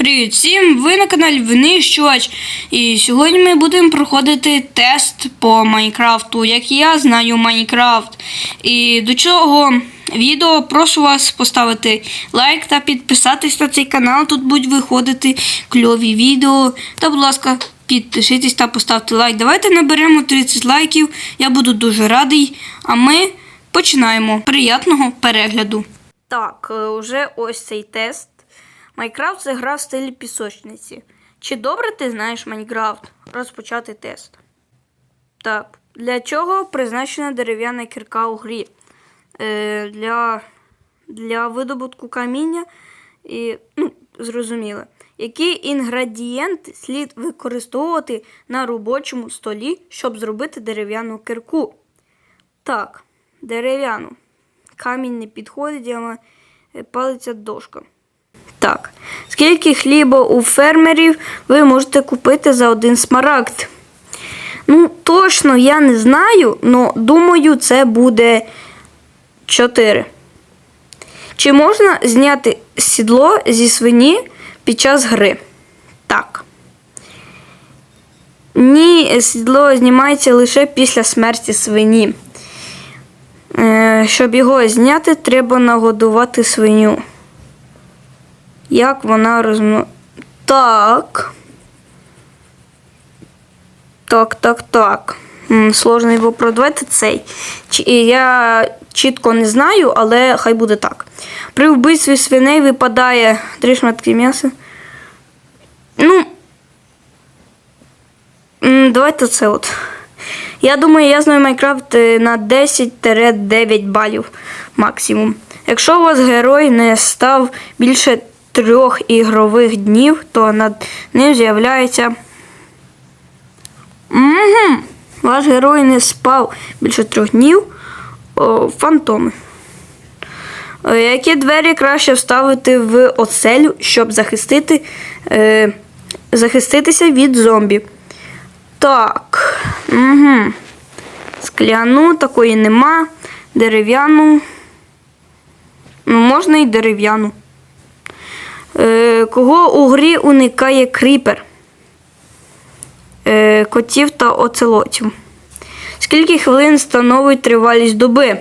Привіт всім! Ви на каналі Винищувач. І сьогодні ми будемо проходити тест по Майнкрафту, як я знаю Майнкрафт. І до цього відео прошу вас поставити лайк та підписатись на цей канал. Тут будуть виходити кльові відео. Та, будь ласка, підпишитесь та поставте лайк. Давайте наберемо 30 лайків. Я буду дуже радий. А ми починаємо. Приятного перегляду. Так, вже ось цей тест. Майнкрафт це гра в стилі пісочниці. Чи добре ти знаєш Майнкрафт? Розпочати тест. Так. Для чого призначена дерев'яна кірка у грі? Е, для, для видобутку каміння і, ну, зрозуміло. Які інгредієнти слід використовувати на робочому столі, щоб зробити дерев'яну кирку? Так, дерев'яну. Камінь не підходить, але палиця дошка. Так. Скільки хліба у фермерів ви можете купити за один смарагд? Ну, точно я не знаю, але думаю, це буде 4. Чи можна зняти сідло зі свині під час гри? Так. Ні, сідло знімається лише після смерті свині. Е, щоб його зняти, треба нагодувати свиню. Як вона розмно... Так. Так, так, так. Сложний вопрос. Давайте цей. Я чітко не знаю, але хай буде так. При вбивстві свиней випадає три шматки м'яса. Ну. Давайте це от. Я думаю, я знаю Майнкрафт е, на 10-9 балів максимум. Якщо у вас герой не став більше трьох ігрових днів, то над ним з'являється. Угу. Ваш герой не спав більше трьох днів. О, фантоми. Е, Які двері краще вставити в оселю, щоб захистити, е, захиститися від зомбі? Так. Угу. Скляну такої нема. Дерев'яну. Ну, можна і дерев'яну. Е, кого у грі уникає кріпер? Е, котів та оцелотів. Скільки хвилин становить тривалість доби?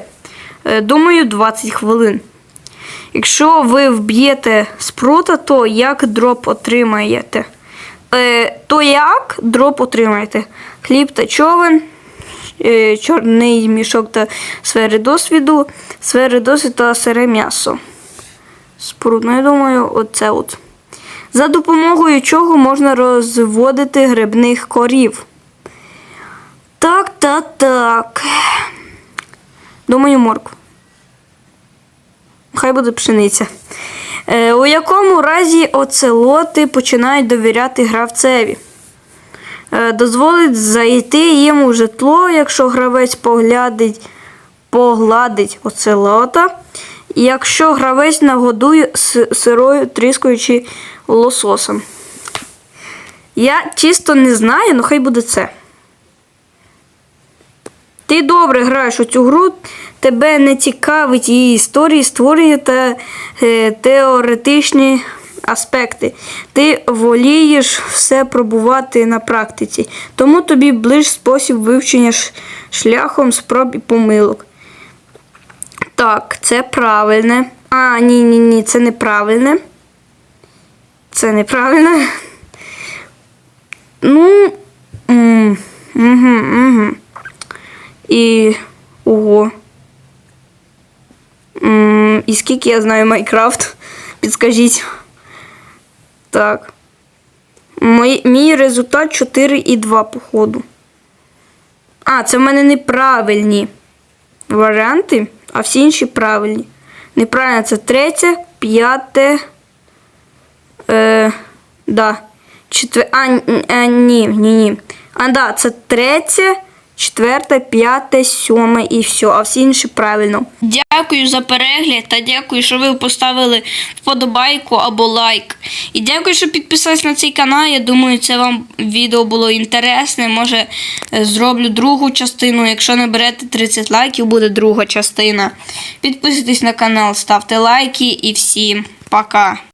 Е, думаю, 20 хвилин. Якщо ви вб'єте спрута, то як дроп отримаєте? То як дроп отримаєте? Хліб та човен, чорний мішок та сфери досвіду, сфери досвіду та сире м'ясо. Споруд, ну я думаю, оце от. За допомогою чого можна розводити грибних корів. Так, так, так. Думаю, моркву. Хай буде пшениця. Е, у якому разі оцелоти починають довіряти гравцеві? Е, дозволить зайти їм у житло, якщо гравець поглядить, погладить оцелота. Якщо гравець нагодує сирою тріскою чи лососом. Я чисто не знаю, ну хай буде це. Ти добре граєш у цю гру, тебе не цікавить її історії, створення та е, теоретичні аспекти. Ти волієш все пробувати на практиці, тому тобі ближ спосіб вивчення шляхом спроб і помилок. Так, це правильне. А, ні, ні, ні, це неправильне. Це неправильно. Ну. Угу, угу. І. Ого. І скільки я знаю Майнкрафт? Підскажіть. Так. Мій, мій результат 4,2, походу. А, це в мене неправильні варіанти, а всі інші правильні. Неправильно це третє, п'яте. Е, да. Четвер... А, ні, ні, ні. А, да, це третє, четверте, п'яте, сьоме і все. А всі інші правильно. Дякую за перегляд та дякую, що ви поставили вподобайку або лайк. І дякую, що підписались на цей канал. Я думаю, це вам відео було інтересне. Може, е, зроблю другу частину. Якщо наберете 30 лайків, буде друга частина. Підписуйтесь на канал, ставте лайки і всім пока.